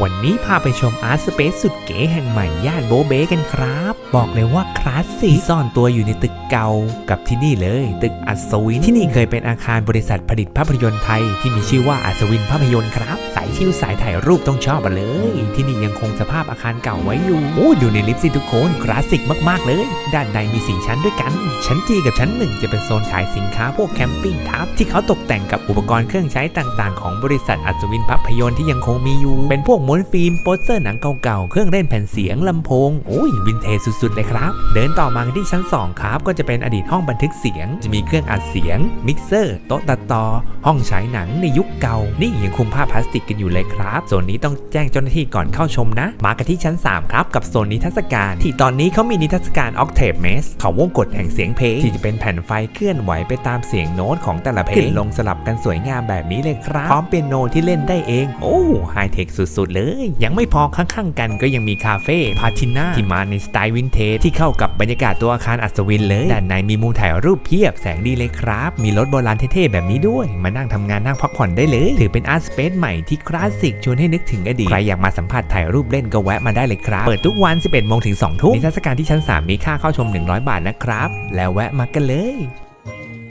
วันนี้พาไปชมอาร์ตสเปซสุดเก๋แห่งใหม่ย่านโบเบกันครับ บอกเลยว่าคลาสสิกซ่อนตัวอยู่ในตึกเก่ากับที่นี่เลย ตึกอัศวินที่นี่เคยเป็นอาคารบริษัทผลิตภาพยนตร์ไทย ที่มีชื่อว่าอัศวินภาพยนตร์ครับ สายชิวสายถ่ายรูปต้องชอบมาเลย ที่นี่ยังคงสภาพอาคารเก่าไว้อยู่โอ้ดูในลิฟต์สิทุกคนคลาสสิกมากๆเลย ด้านในมีสี่ชั้นด้วยกัน ชั้นจีกับชั้นหนึ่งจะเป็นโซนขายสินค้าพวกแคมปิ้งทับที่เขาตกแต่งกับอุปกรณ์เครื่องใช้ต่าง ๆ ของบริษัทอัศวินภาพยนตร์ที่ยังคงมีอยู่เป็นพวกม้วนฟิล์มโปสเตอร์หนังเก่าๆ เครื่องเล่นแผ่นเสียงลำโพงโอ้ยวินเทจสุดๆเลยครับ เดินต่อมาที่ชั้น 2 ครับ ก็จะเป็นอดีตห้องบันทึกเสียง จะมีเครื่องอัดเสียง มิกเซอร์ โต๊ะตัดต่อ ห้องฉายหนังในยุคเก่า นี่ยังคุมผ้าพลาสติกกันอยู่เลยครับโซนนี้ต้องแจ้งเจ้าหน้าที่ก่อนเข้าชมนะ มากันที่ชั้น 3 ครับ กับโซนนิทรรศการ ที่ตอนนี้เขามีนิทรรศการ Octave Maze เขาวงกฎแห่งเสียงเพลงที่จะเป็นแผ่นไฟเคลื่อนไหวไปตามเสียงโน้ตของแต่ละเพลงขึ้นลงสลับกันสวยงามแบบนี้เลยครับพร้อมเปียโนที่เล่นได้เอง โอ้ไฮเทคสุดๆเลย ยังไม่พอข้างๆกันก็ยังมีคาเฟ่พาทิน่าที่มาในสไตล์วินเทจที่เข้ากับบรรยากาศตัวอาคารอัศวินเลย ด้านในมีมุมถ่ายรูปเพียบแสงดีเลยครับ มีรถโบราณเท่ๆแบบนี้ด้วย มานั่งทำงานนั่งพักผ่อนได้เลย ถือเป็นอาร์ตสเปซใหม่ที่คลาสสิกชวนให้นึกถึงอดีต ใครอยากมาสัมผัสถ่ายรูปเล่นก็แวะมาได้เลยครับ เปิดทุกวัน 11โมงถึง2ทุ่มนิทรรศการที่ชั้น 3 มีค่าเข้าชม 100 บาทนะครับ แล้วแวะมากันเลย